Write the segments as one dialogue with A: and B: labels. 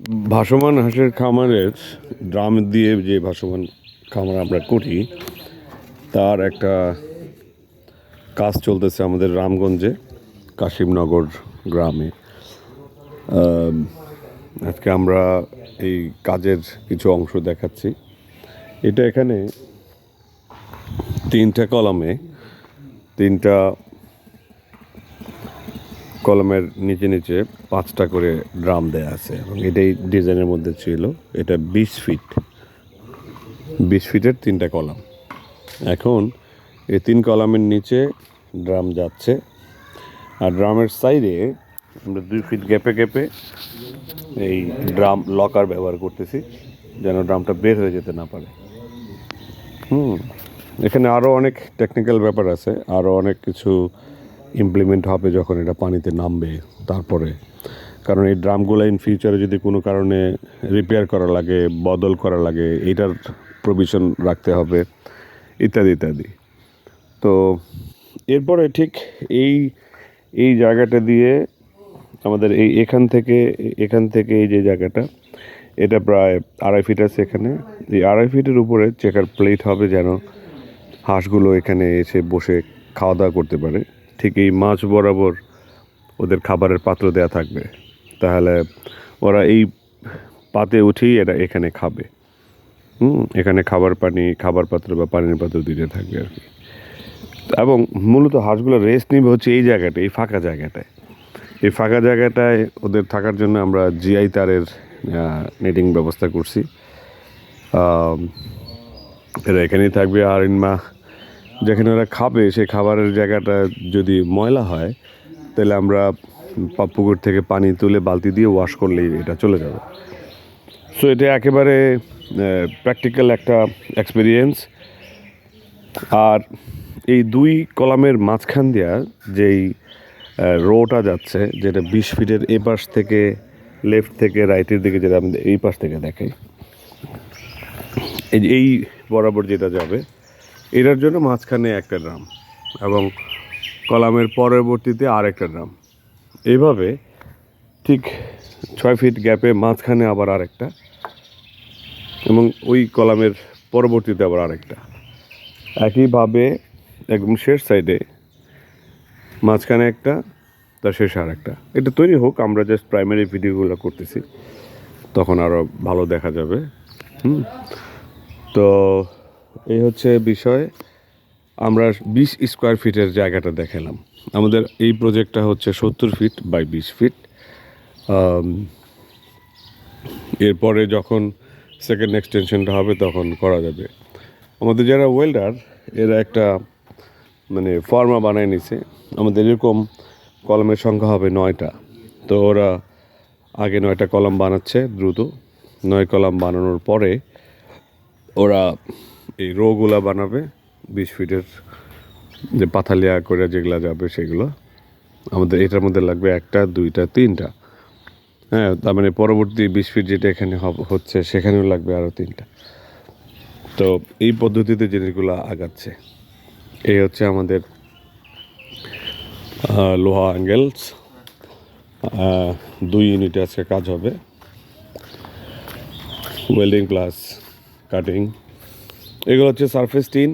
A: ভাসমান হাঁসের খামারের ড্রাম দিয়ে যে ভাসমান খামার আমরা করি, তার একটা কাজ চলতেছে আমাদের রামগঞ্জে, কাশিমনগর গ্রামে। আজকে আমরা এই কাজের কিছু অংশ দেখাচ্ছি। এটা এখানে তিনটা কলমে, তিনটা কলমের নিচে নিচে পাঁচটা করে ড্রাম দেয়া আছে এবং এটাই ডিজাইনের মধ্যে ছিল। এটা বিশ ফিট। বিশ ফিটের তিনটা কলাম। এখন এই তিন কলামের নিচে ড্রাম যাচ্ছে। আর ড্রামের সাইডে আমরা দুই ফিট গ্যাপে গ্যাপে এই ড্রাম লকার ব্যবহার করতেছি, যেন ড্রামটা বের হয়ে যেতে না পারে। হুম, এখানে আরও অনেক টেকনিক্যাল ব্যাপার আছে আরও অনেক কিছু ইমপ্লিমেন্ট হবে যখন এটা পানিতে নামবে তারপরে। কারণ এই ড্রামগুলো ইন ফিউচারে যদি কোনো কারণে রিপেয়ার করা লাগে, বদল করা লাগে, এটার প্রভিশন রাখতে হবে, ইত্যাদি ইত্যাদি। তো এরপরে ঠিক এই এই জায়গাটা দিয়ে আমাদের এই এখান থেকে এখান থেকে এই যে জায়গাটা, এটা প্রায় আড়াই ফিট আছে এখানে। এই আড়াই ফিটের উপরে চেকার প্লেট হবে যেন হাঁসগুলো এখানে এসে বসে খাওয়া দাওয়া করতে পারে। ঠিক এই মাছ বরাবর ওদের খাবারের পাত্র দেয়া থাকবে। তাহলে ওরা এই পাতে উঠেই এরা এখানে খাবে। হুম, এখানে খাবার পানি, খাবার পাত্র বা পানির পাত্র দিতে থাকবে আর কি। এবং মূলত হাঁসগুলো রেস্ট নিবে হচ্ছে এই জায়গাটায়, এই ফাঁকা জায়গাটায়। এই ফাঁকা জায়গাটায় ওদের থাকার জন্য আমরা জিআই তারের নেটিং ব্যবস্থা করছি। এরা এখানেই থাকবে, আর ইনমা যেখানে ওরা খাবে সেই খাবারের জায়গাটা যদি ময়লা হয়, তাহলে আমরা পুকুর থেকে পানি তুলে বালতি দিয়ে ওয়াশ করলেই এটা চলে যাবে। সো এটা একেবারে প্র্যাকটিক্যাল একটা এক্সপিরিয়েন্স আর এই দুই কলামের মাঝখান দিয়া যেই রোটা যাচ্ছে, যেটা বিশ ফিটের এ পাশ থেকে লেফট থেকে রাইটের দিকে যেটা আমি এই পাশ থেকে দেখাই। এই বরাবর যেটা যাবে এটার জন্য মাঝখানে একটা ড্রাম এবং কলামের পরবর্তীতে আরেকটা ড্রাম। এইভাবে ঠিক ছয় ফিট গ্যাপে মাঝখানে আবার আরেকটা এবং ওই কলামের পরবর্তীতে আবার আরেকটা। একইভাবে একদম শেষ সাইডে মাঝখানে একটা, তার শেষে আর একটা এটা তৈরি হোক, আমরা জাস্ট প্রাইমারি ভিডিওগুলো করতেছি, তখন আরও ভালো দেখা যাবে। হুম, তো এই হচ্ছে বিষয়। আমরা বিশ স্কোয়ার ফিটের জায়গাটা দেখালাম। আমাদের এই প্রজেক্টটা হচ্ছে সত্তর ফিট বাই বিশ ফিট। এরপরে যখন সেকেন্ড এক্সটেনশনটা হবে তখন করা যাবে। আমাদের যারা ওয়েল্ডার এরা একটা মানে ফর্মা বানায় নিছে। আমাদের এরকম কলমের সংখ্যা হবে নয়টা। তো ওরা আগে নয়টা কলম বানাচ্ছে দ্রুত। নয় কলম বানানোর পরে ওরা এই রোগুলা বানাবে, বিশ ফিটের যে পাথালিয়া করে যেগুলো যাবে সেগুলো। আমাদের এটার মধ্যে লাগবে একটা, দুইটা, তিনটা। হ্যাঁ তার মানে পরবর্তী বিশ ফিট যেটা এখানে হচ্ছে, সেখানেও লাগবে আরও তিনটা। তো এই পদ্ধতিতে জিনিসগুলো আগাচ্ছে। এই হচ্ছে আমাদের লোহা অ্যাঙ্গেলস দুই ইউনিটে আজকে কাজ হবে। ওয়েল্ডিং প্লাস কাটিং এগুলো হচ্ছে সারফেস টিন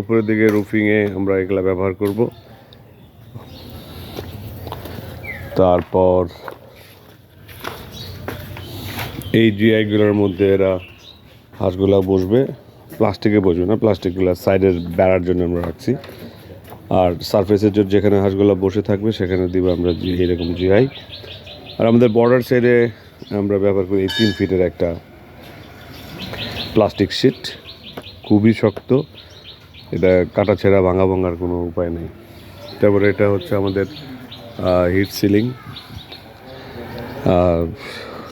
A: উপরের দিকে রুফিংয়ে আমরা এগুলো ব্যবহার করব। তারপর এই জিআইগুলোর মধ্যে এরা হাঁসগুলা বসবে প্লাস্টিকে বসবে না প্লাস্টিকগুলো সাইডের বেড়ার জন্য আমরা রাখছি। আর সারফেসের জন্য যেখানে হাঁসগুলো বসে থাকবে, সেখানে দিব আমরা এরকম জিআই আর আমাদের বর্ডার সাইডে আমরা ব্যবহার করি এই তিন ফিটের একটা প্লাস্টিক শিট খুবই শক্ত। এটা কাটা ছেঁড়া ভাঙা ভাঙার কোনো উপায় নেই। তারপরে এটা হচ্ছে আমাদের হিট সিলিং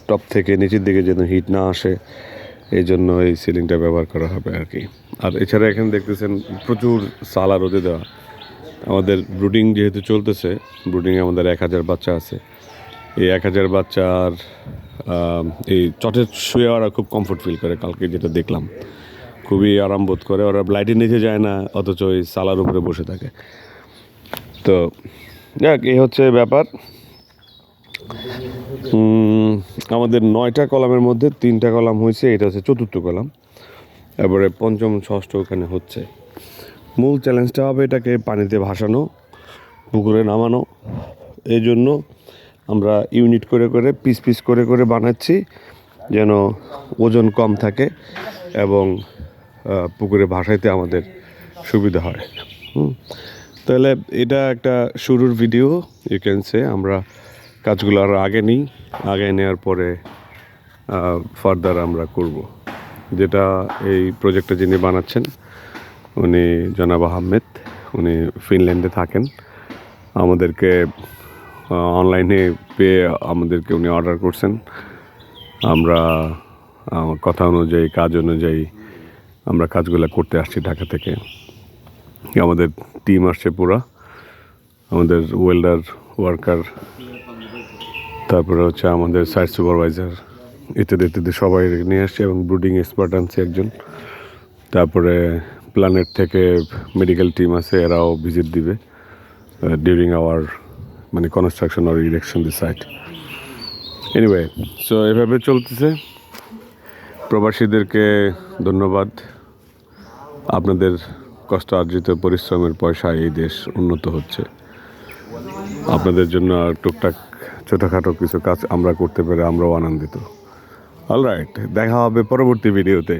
A: টপ থেকে নিচের দিকে যেন হিট না আসে এই জন্য এই সিলিংটা ব্যবহার করা হবে আর কি। আর এছাড়া এখানে দেখতেছেন প্রচুর সালা রোদে দেওয়া। আমাদের ব্রুডিং যেহেতু চলতেছে ব্রুডিংয়ে আমাদের এক হাজার বাচ্চা আছে। এই এক হাজার বাচ্চার এই চটের শুয়ে ওরা খুব কমফোর্ট ফিল করে কালকে যেটা দেখলাম। খুবই আরাম বোধ করে। ওরা লাইটের নিচে যায় না, অথচ ওই সালার উপরে বসে থাকে। তো, যাক, এই হচ্ছে ব্যাপার। আমাদের নয়টা কলামের মধ্যে তিনটা কলাম হয়েছে, এটা হচ্ছে চতুর্থ কলাম। এবারে পঞ্চম, ষষ্ঠ ওখানে হচ্ছে। মূল চ্যালেঞ্জটা হবে এটাকে পানিতে ভাসানো, পুকুরে নামানো। এই জন্য আমরা ইউনিট করে করে পিস পিস করে করে বানাচ্ছি, যেন ওজন কম থাকে এবং পুকুরে ভাসাইতে আমাদের সুবিধা হয়। তাহলে এটা একটা শুরুর ভিডিও ইউ ক্যান সে আমরা কাজগুলো আরও আগে নিই, আগে নেওয়ার পরে ফার্দার আমরা করব। যেটা এই প্রজেক্টটা যিনি বানাচ্ছেন, উনি জনাব আহমেদ, উনি ফিনল্যান্ডে থাকেন। আমাদেরকে অনলাইনে পেয়ে আমাদেরকে উনি অর্ডার করছেন। আমরা কথা অনুযায়ী, কাজ অনুযায়ী আমরা কাজগুলো করতে আসছি ঢাকা থেকে। আমাদের টিম আসছে পুরা। আমাদের ওয়েল্ডার ওয়ার্কার তারপরে হচ্ছে আমাদের সাইট সুপারভাইজার ইত্যাদি ইত্যাদি সবাই নিয়ে আসছে এবং ব্রুডিং এক্সপার্ট আনছে একজন। তারপরে প্ল্যানেট থেকে মেডিকেল টিম আছে, এরাও ভিজিট দিবে ডিউরিং আওয়ার মানে construction R erection the site anyway so এভাবে চলতেছে। প্রবাসীদেরকে ধন্যবাদ। আপনাদের কষ্ট, আর্জিত পরিশ্রমের পয়সা এই দেশ উন্নত হচ্ছে। আপনাদের জন্য টুকটাক ছোটোখাটো কিছু কাজ আমরা করতে পেরে আমরাও আনন্দিত। অলরাইট দেখা হবে পরবর্তী ভিডিওতে